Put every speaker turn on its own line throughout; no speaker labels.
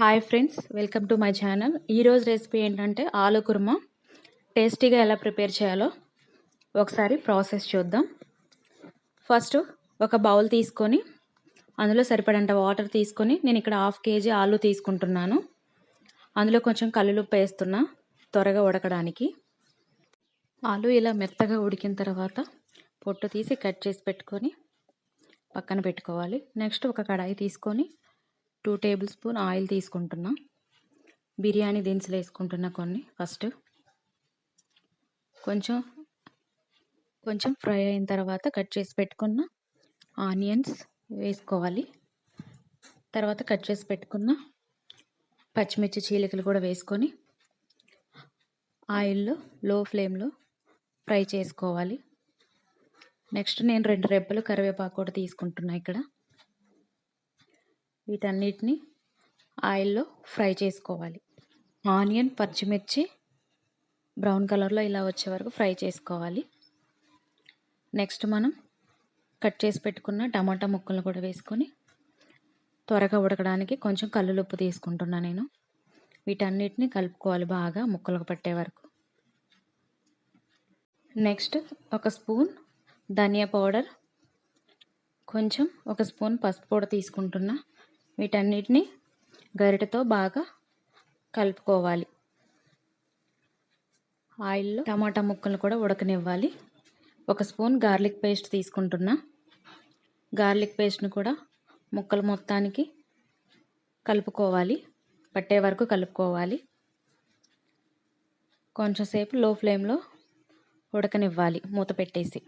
Hi friends welcome to my channel ఈరోజు recipe ఏంటంటే ఆలు కుర్మా. టేస్టీగా ఎలా ప్రిపేర్ చేయాలో ఒకసారి ప్రాసెస్ చూద్దాం. ఫస్ట్ ఒక బౌల్ తీసుకొని అందులో సరిపడంత వాటర్ తీసుకొని నేను ఇక్కడ హాఫ్ కేజీ ఆలు తీసుకుంటున్నాను. అందులో కొంచెం కల్లులుప్పు వేస్తున్నా త్వరగా ఉడకడానికి. ఆలు ఇలా మెత్తగా ఉడికిన తర్వాత పొట్టు తీసి కట్ చేసి పెట్టుకొని పక్కన పెట్టుకోవాలి. నెక్స్ట్ ఒక కడాయి తీసుకొని టూ టేబుల్ స్పూన్ ఆయిల్ తీసుకుంటున్నా. బిర్యానీ దినుసులు వేసుకుంటున్నా కొన్ని. ఫస్ట్ కొంచెం కొంచెం ఫ్రై అయిన తర్వాత కట్ చేసి పెట్టుకున్న ఆనియన్స్ వేసుకోవాలి. తర్వాత కట్ చేసి పెట్టుకున్న పచ్చిమిర్చి చీలికలు కూడా వేసుకొని ఆయిల్లో లో ఫ్లేమ్లో ఫ్రై చేసుకోవాలి. నెక్స్ట్ నేను రెండు రెబ్బలు కరివేపాకు కూడా తీసుకుంటున్నా ఇక్కడ. వీటన్నిటిని ఆయిల్లో ఫ్రై చేసుకోవాలి. ఆనియన్ పచ్చిమిర్చి బ్రౌన్ కలర్లో ఇలా వచ్చే వరకు ఫ్రై చేసుకోవాలి. నెక్స్ట్ మనం కట్ చేసి పెట్టుకున్న టమాటా ముక్కలు కూడా వేసుకొని త్వరగా ఉడకడానికి కొంచెం కల్లులుప్పు తీసుకుంటున్నా నేను. వీటన్నిటిని కలుపుకోవాలి బాగా ముక్కలకు పట్టే వరకు. నెక్స్ట్ ఒక స్పూన్ ధనియా పౌడర్ కొంచెం ఒక స్పూన్ పసుపు కూడా తీసుకుంటున్నా. వీటన్నిటిని గరిటతో బాగా కలుపుకోవాలి. ఆయిల్లో టమాటా ముక్కలు కూడా ఉడకనివ్వాలి. ఒక స్పూన్ గార్లిక్ పేస్ట్ తీసుకుంటున్నా. గార్లిక్ పేస్ట్ని కూడా ముక్కలు మొత్తానికి కలుపుకోవాలి. పట్టే వరకు కలుపుకోవాలి. కొంచెంసేపు లో ఫ్లేమ్లో ఉడకనివ్వాలి. మూత పెట్టేసి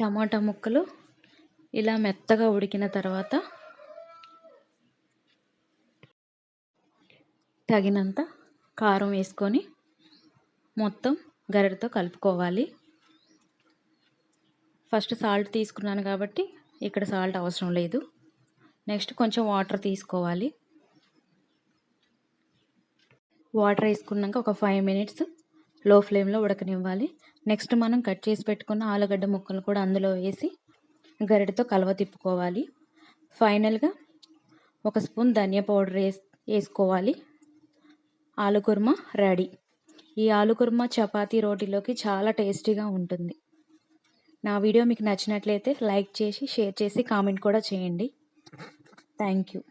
టమాటా ముక్కలు ఇలా మెత్తగా ఉడికిన తర్వాత తగినంత కారం వేసుకొని మొత్తం గరిటతో కలుపుకోవాలి. ఫస్ట్ సాల్ట్ తీసుకున్నాను కాబట్టి ఇక్కడ సాల్ట్ అవసరం లేదు. నెక్స్ట్ కొంచెం వాటర్ తీసుకోవాలి. వాటర్ వేసుకున్నాక ఒక ఫైవ్ మినిట్స్లో ఫ్లేమ్లో ఉడకనివ్వాలి. నెక్స్ట్ మనం కట్ చేసి పెట్టుకున్న ఆలుగడ్డ ముక్కలు కూడా అందులో వేసి గరిటతో కలవ తిప్పుకోవాలి. ఫైనల్గా ఒక స్పూన్ ధనియా పౌడర్ వేసి వేసుకోవాలి. ఆలు కుర్మా రెడీ. ఈ ఆలు కుర్మా చపాతీ రోటీలోకి చాలా టేస్టీగా ఉంటుంది. నా వీడియో మీకు నచ్చినట్లయితే లైక్ చేసి షేర్ చేసి కామెంట్ కూడా చేయండి. Thank you.